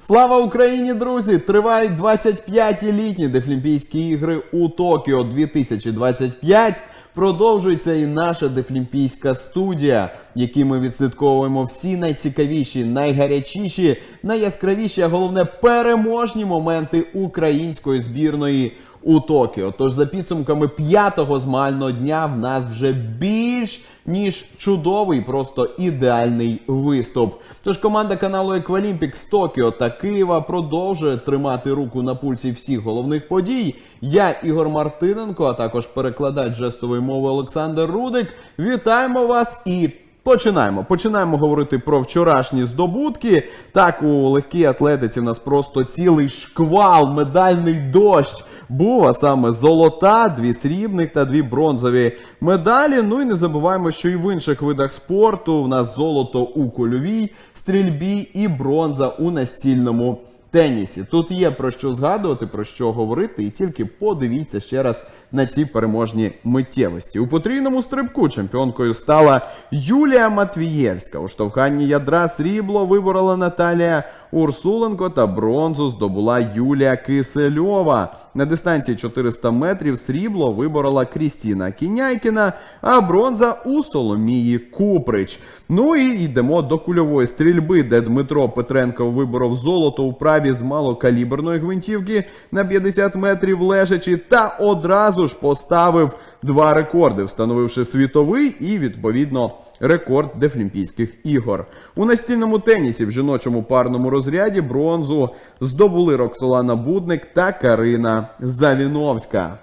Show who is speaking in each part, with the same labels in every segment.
Speaker 1: Слава Україні, друзі! Тривають 25-ті літні Дефлімпійські ігри у Токіо 2025. Продовжується і наша Дефлімпійська студія, якій ми відслідковуємо всі найцікавіші, найгарячіші, найяскравіші, а головне переможні моменти української збірної у Токіо. Тож за підсумками п'ятого змагального дня в нас вже більш ніж чудовий, просто ідеальний виступ. Тож команда каналу Еквалімпік з Токіо та Києва продовжує тримати руку на пульсі всіх головних подій. Я Ігор Мартиненко, а також перекладач жестової мови Олександр Рудик. Вітаємо вас і. Починаємо. Починаємо говорити про вчорашні здобутки. Так, у легкій атлетиці в нас просто цілий шквал, медальний дощ був, а саме золота, дві срібних та дві бронзові медалі. Ну і не забуваємо, що і в інших видах спорту в нас золото у кольовій стрільбі і бронза у настільному тенісі. Тут є про що згадувати, про що говорити, і тільки подивіться ще раз на ці переможні миттєвості. У потрійному стрибку чемпіонкою стала Юлія Матвієвська. У штовханні ядра срібло виборола Наталія Урсуленко та бронзу здобула Юлія Кисельова. На дистанції 400 метрів срібло виборола Крістіна Кіняйкіна, а бронза у Соломії Куприч. Ну і йдемо до кульової стрільби, де Дмитро Петренко виборов золото у праві з малокаліберної гвинтівки на 50 метрів лежачи, та одразу ж поставив два рекорди, встановивши світовий і відповідно рекорд Дефлімпійських ігор. У настільному тенісі в жіночому парному розряді бронзу здобули Роксолана Будник та Карина Завіновська.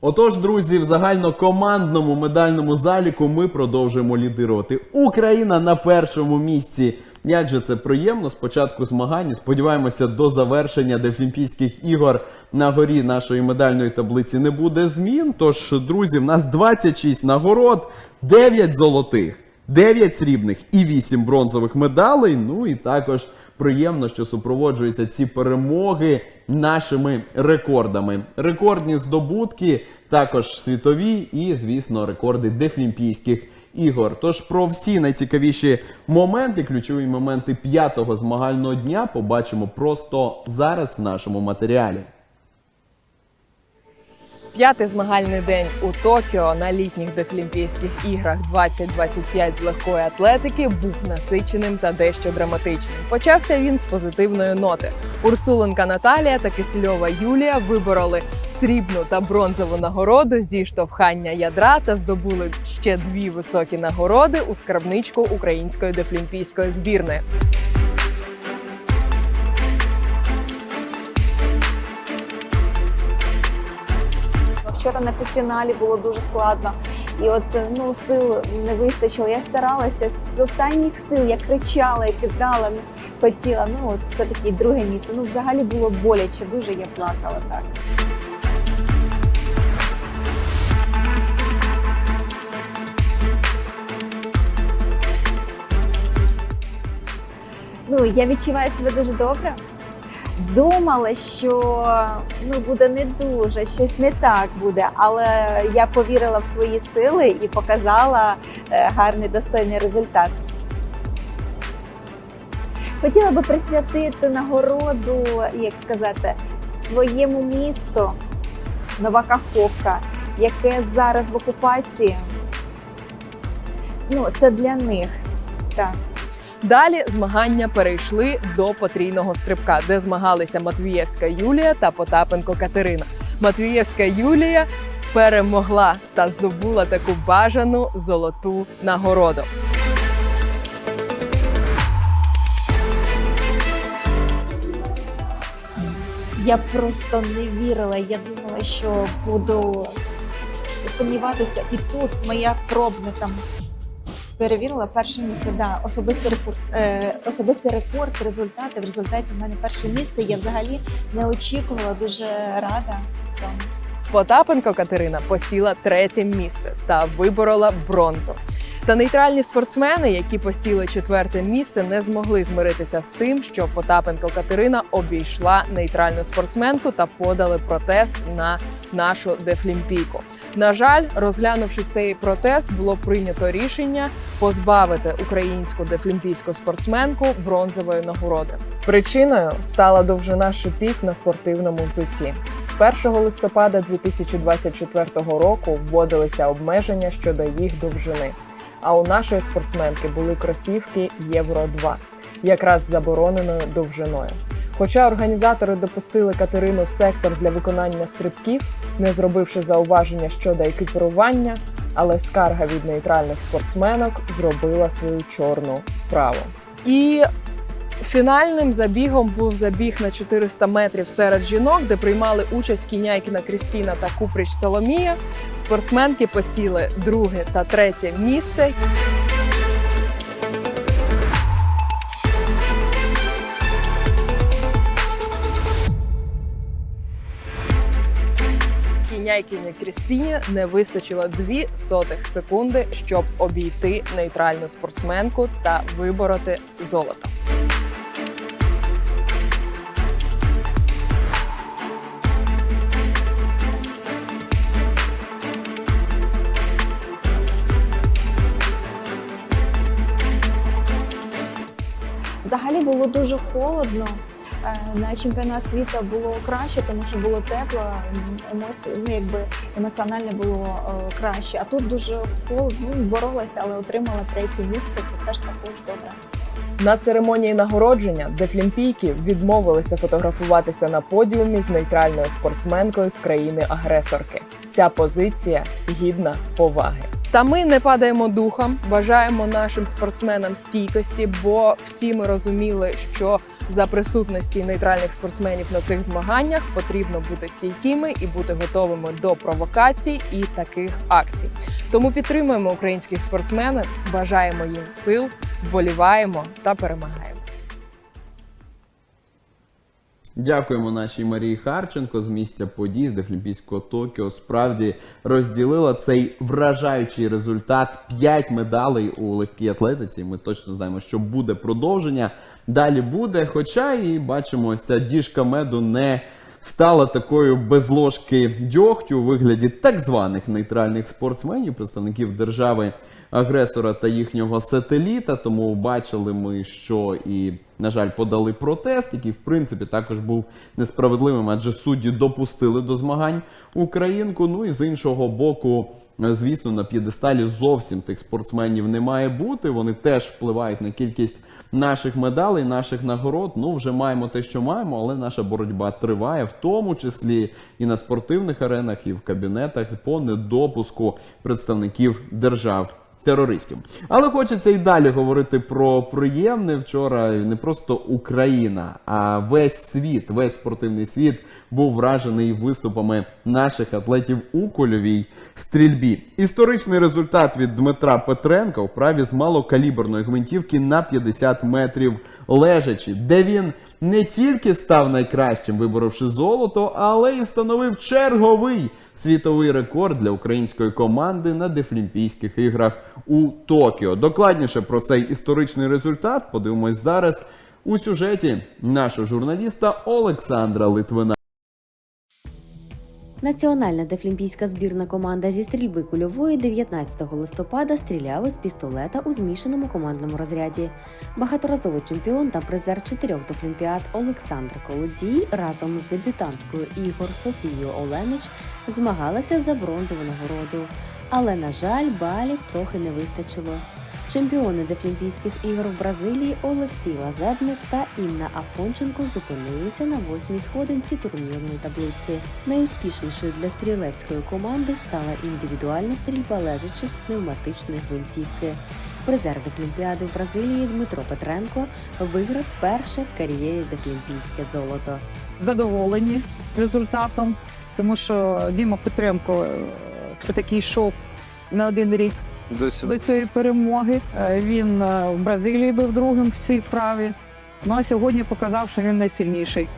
Speaker 1: Отож, друзі, в загальнокомандному медальному заліку ми продовжуємо лідирувати. Україна на першому місці. Як же це приємно спочатку змагань. Сподіваємося, до завершення Дефлімпійських ігор на горі нашої медальної таблиці не буде змін. Тож, друзі, в нас 26 нагород, 9 золотих, 9 срібних і 8 бронзових медалей. Ну і також приємно, що супроводжуються ці перемоги нашими рекордами. Рекордні здобутки, також світові і, звісно, рекорди дефлімпійських ігор. Тож про всі найцікавіші моменти, ключові моменти п'ятого змагального дня побачимо просто зараз в нашому матеріалі.
Speaker 2: П'ятий змагальний день у Токіо на літніх Дефлімпійських іграх 2025 з легкої атлетики був насиченим та дещо драматичним. Почався він з позитивної ноти. Урсуленка Наталія та Кисельова Юлія вибороли срібну та бронзову нагороду зі штовхання ядра та здобули ще дві високі нагороди у скарбничку української дефлімпійської збірної.
Speaker 3: Вчора на півфіналі було дуже складно, і от ну сил не вистачило. Я старалася з останніх сил, я кричала, я кидала, ну, хотіла. Ну от все таки друге місце. Ну взагалі було боляче. Дуже я плакала так. Ну я відчуваю себе дуже добре. Думала, що ну буде не дуже, щось не так буде, але я повірила в свої сили і показала е, гарний достойний результат. Хотіла би присвятити нагороду, як сказати, своєму місту Нова Каховка, яке зараз в окупації. Ну, це для них. Так.
Speaker 2: Далі змагання перейшли до потрійного стрибка, де змагалися Матвієвська Юлія та Потапенко Катерина. Матвієвська Юлія перемогла та здобула таку бажану золоту нагороду.
Speaker 3: Я просто не вірила. Я думала, що буду сумніватися. І тут моя пробна там перевірила перше місце. Да, особистий рекорд, е, особистий рекорд, результати. В результаті в мене перше місце. Я взагалі не очікувала, дуже рада цьому.
Speaker 2: Потапенко Катерина посіла третє місце та виборола бронзу. Та нейтральні спортсмени, які посіли четверте місце, не змогли змиритися з тим, що Потапенко Катерина обійшла нейтральну спортсменку та подали протест на нашу дефлімпійку. На жаль, розглянувши цей протест, було прийнято рішення позбавити українську дефлімпійську спортсменку бронзової нагороди. Причиною стала довжина шипів на спортивному взутті. З 1 листопада 2024 року вводилися обмеження щодо їх довжини. А у нашої спортсменки були кросівки Євро 2, якраз забороненою довжиною. Хоча організатори допустили Катерину в сектор для виконання стрибків, не зробивши зауваження щодо екіпірування, але скарга від нейтральних спортсменок зробила свою чорну справу. І фінальним забігом був забіг на 400 метрів серед жінок, де приймали участь Кіняйкіна Крістіна та Куприч Соломія. Спортсменки посіли друге та третє місце. Кіняйкіні Крістіні не вистачило 2 сотих секунди, щоб обійти нейтральну спортсменку та вибороти золото.
Speaker 3: Взагалі було дуже холодно. Е, На чемпіонат світу було краще, тому що було тепло, емоції, ну якби емоціонально було е, краще. А тут дуже холодно, ну, боролася, але отримала третє місце. Це теж також добре.
Speaker 2: На церемонії нагородження дефлімпійки відмовилися фотографуватися на подіумі з нейтральною спортсменкою з країни-агресорки. Ця позиція гідна поваги. Та ми не падаємо духом, бажаємо нашим спортсменам стійкості, бо всі ми розуміли, що за присутності нейтральних спортсменів на цих змаганнях потрібно бути стійкими і бути готовими до провокацій і таких акцій. Тому підтримуємо українських спортсменів, бажаємо їм сил, вболіваємо та перемагаємо.
Speaker 1: Дякуємо нашій Марії Харченко з місця подій з Дефлімпійського Токіо. Справді розділила цей вражаючий результат. П'ять медалей у легкій атлетиці. Ми точно знаємо, що буде продовження. Далі буде. Хоча і бачимо, ця діжка меду не стала такою без ложки дьогтю у вигляді так званих нейтральних спортсменів, представників держави агресора та їхнього сателіта. Тому бачили ми, що і, на жаль, подали протест, який в принципі також був несправедливим, адже судді допустили до змагань українку. Ну і з іншого боку, звісно, на п'єдесталі зовсім тих спортсменів не має бути. Вони теж впливають на кількість наших медалей, наших нагород. Ну вже маємо те, що маємо, але наша боротьба триває, в тому числі і на спортивних аренах, і в кабінетах по недопуску представників держав. Терористів, але хочеться і далі говорити про приємне. Вчора не просто Україна, а весь світ, весь спортивний світ був вражений виступами наших атлетів у кольовій стрільбі. Історичний результат від Дмитра Петренка у праві з малокаліберної гвинтівки на 50 метрів лежачі, де він не тільки став найкращим, виборовши золото, але й встановив черговий світовий рекорд для української команди на Дефлімпійських іграх у Токіо. Докладніше про цей історичний результат подивимось зараз у сюжеті нашого журналіста Олександра Литвина.
Speaker 4: Національна дефлімпійська збірна команда зі стрільби кульової 19 листопада стріляли з пістолета у змішаному командному розряді. Багаторазовий чемпіон та призер чотирьох дефлімпіад Олександр Колодій разом з дебютанткою Ігор Софією Оленич змагалися за бронзову нагороду. Але, на жаль, балів трохи не вистачило. Чемпіони Дефлімпійських ігор в Бразилії Олексій Лазебник та Інна Афонченко зупинилися на восьмій сходинці турнірної таблиці. Найуспішнішою для стрілецької команди стала індивідуальна стрільба лежачи з пневматичної гвинтівки. Призер Дефлімпіади в Бразилії Дмитро Петренко виграв перше в кар'єрі Дефлімпійське золото.
Speaker 5: задоволені результатом, тому що Діма Петренко е, все таки йшов на один рік
Speaker 6: До
Speaker 5: до цієї перемоги. Е, Він е, в Бразилії був другим в цій вправі. Ну а сьогодні показав, що він найсильніший.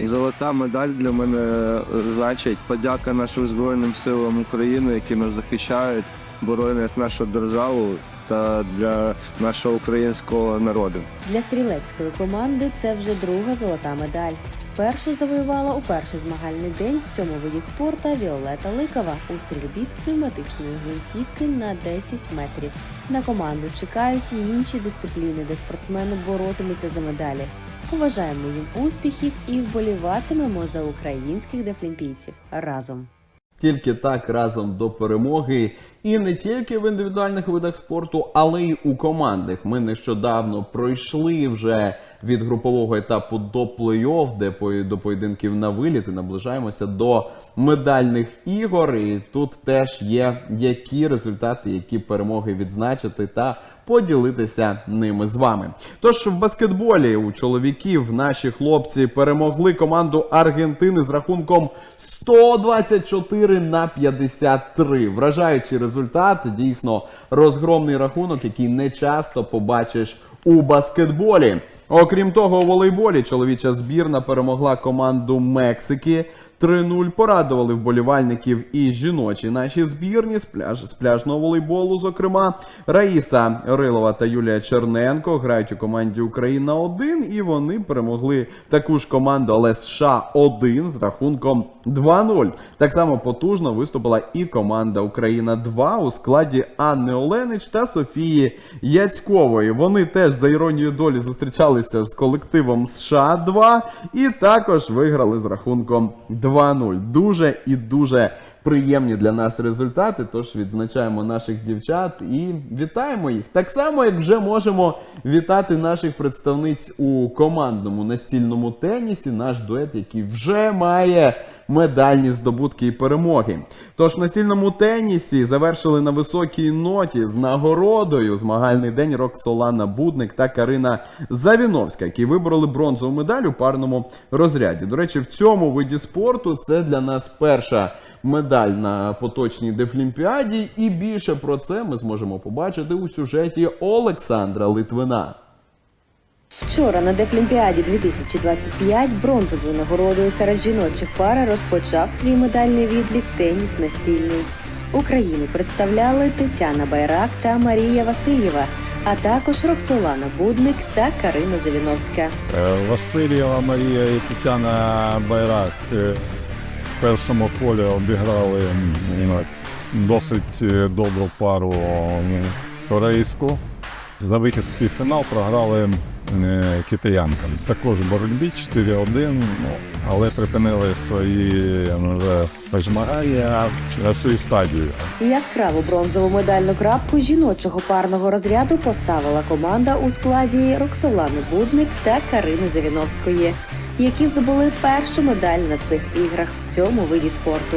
Speaker 6: Золота медаль для мене е, значить подяка нашим Збройним силам України, які нас захищають, боронять нашу державу. та для нашого українського народу.
Speaker 4: Для стрілецької команди це вже друга золота медаль. Першу завоювала у перший змагальний день в цьому виді спорту Віолета Ликова у стрільбі з пневматичної гвинтівки на 10 метрів. На команду чекають і інші дисципліни, де спортсмени боротимуться за медалі. Побажаємо їм успіхів і вболіватимемо за українських дефлімпійців разом.
Speaker 1: Тільки так разом до перемоги, і не тільки в індивідуальних видах спорту, але й у командних. Ми нещодавно пройшли вже від групового етапу до плей-офф, де до поєдинків на виліт і наближаємося до медальних ігор. І тут теж є які результати, які перемоги відзначити та поділитися ними з вами. Тож в баскетболі у чоловіків наші хлопці перемогли команду Аргентини з рахунком 124 на 53. Вражаючий результат, дійсно розгромний рахунок, який не часто побачиш у баскетболі. Окрім того, у волейболі чоловіча збірна перемогла команду Мексики. 3-0 порадували вболівальників і жіночі наші збірні з, пляж, з пляжного волейболу. Зокрема, Раїса Рилова та Юлія Черненко грають у команді Україна 1 і вони перемогли таку ж команду, але США 1 з рахунком 2-0. Так само потужно виступила і команда Україна 2 у складі Анни Оленич та Софії Яцькової. Вони теж за іронією долі зустрічалися з колективом США 2 і також виграли з рахунком 2-0. Дуже і дуже приємні для нас результати. Тож відзначаємо наших дівчат і вітаємо їх. Так само, як вже можемо вітати наших представниць у командному настільному тенісі, наш дует, який вже має медальні здобутки і перемоги. Тож настільному тенісі завершили на високій ноті з нагородою змагальний день Роксолана Будник та Карина Завіновська, які вибороли бронзову медаль у парному розряді. До речі, в цьому виді спорту це для нас перша медаль на поточній Дефлімпіаді, і більше про це ми зможемо побачити у сюжеті Олександра Литвина.
Speaker 4: Вчора на Дефлімпіаді 2025 бронзовою нагородою серед жіночих пар розпочав свій медальний відлік теніс настільний. Україну представляли Тетяна Байрак та Марія Васильєва, а також Роксолана Будник та Карина Завіновська.
Speaker 7: Е, Васильєва Марія і Тетяна Байрак е, першому полі обіграли досить е, добру пару корейську. За вихід в півфінал програли е, китаянкам. Також в боротьбі 4-1, ну, але припинили свої змагання на свою стадію.
Speaker 4: Яскраву бронзову медальну крапку жіночого парного розряду поставила команда у складі Роксолани Будник та Карини Завіновської, які здобули першу медаль на цих іграх в цьому виді спорту.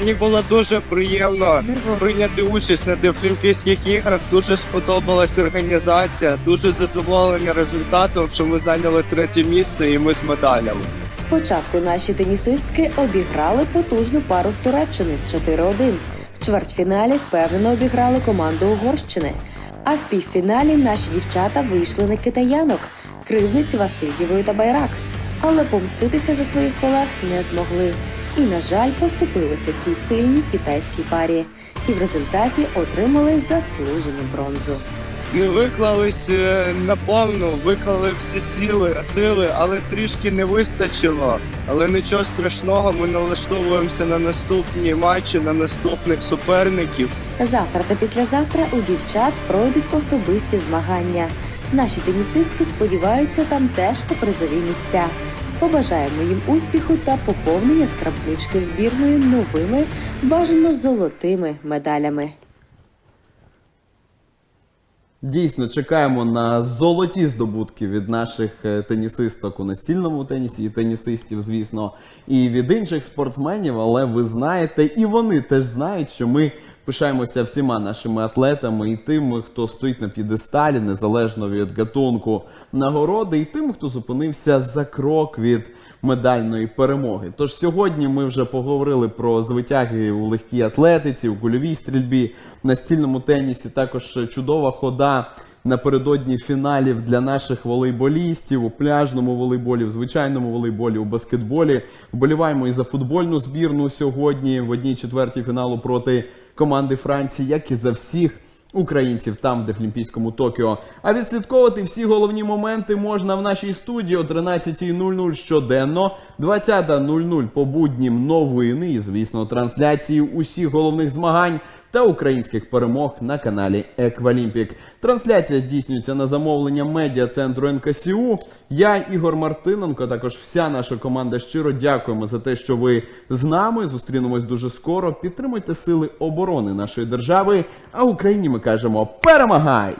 Speaker 6: Мені було дуже приємно прийняти участь на Дефлімпійських іграх. Дуже сподобалась організація, дуже задоволені результатом, що ми зайняли третє місце і ми з медалями.
Speaker 4: Спочатку наші тенісистки обіграли потужну пару з Туреччини 4-1. В чвертьфіналі впевнено обіграли команду Угорщини. А в півфіналі наші дівчата вийшли на китаянок кривниць Васильєвої та Байрак. Але помститися за своїх колег не змогли. І, на жаль, поступилися цій сильній китайській парі. І в результаті отримали заслужену бронзу.
Speaker 6: Ми виклались е, наповну, виклали всі сили, сили, але трішки не вистачило. Але нічого страшного, ми налаштовуємося на наступні матчі, на наступних суперників.
Speaker 4: Завтра та післязавтра у дівчат пройдуть особисті змагання. Наші тенісистки сподіваються там теж на призові місця. Побажаємо їм успіху та поповнення скрабнички збірної новими, бажано золотими медалями.
Speaker 1: Дійсно, чекаємо на золоті здобутки від наших е, тенісисток у настільному тенісі, і тенісистів, звісно, і від інших спортсменів. Але ви знаєте, і вони теж знають, що ми пишаємося всіма нашими атлетами і тими, хто стоїть на п'єдесталі, незалежно від гатунку нагороди, і тим, хто зупинився за крок від медальної перемоги. Тож сьогодні ми вже поговорили про звитяги у легкій атлетиці, у кульовій стрільбі, в настільному тенісі. Також чудова хода напередодні фіналів для наших волейболістів у пляжному волейболі, в звичайному волейболі, у баскетболі. Вболіваємо і за футбольну збірну сьогодні в одній четвертій фіналу проти команди Франції, як і за всіх українців там, де в Олімпійському Токіо. А відслідковувати всі головні моменти можна в нашій студії о 13.00 щоденно, 20.00 по буднім новини. І, звісно, трансляції усіх головних змагань та українських перемог на каналі Еквалімпік. Трансляція здійснюється на замовлення медіа центру НКСУ. Я, Ігор Мартиненко, також вся наша команда щиро дякуємо за те, що ви з нами. Зустрінемось дуже скоро. Підтримуйте сили оборони нашої держави. А Україні ми кажемо перемагай!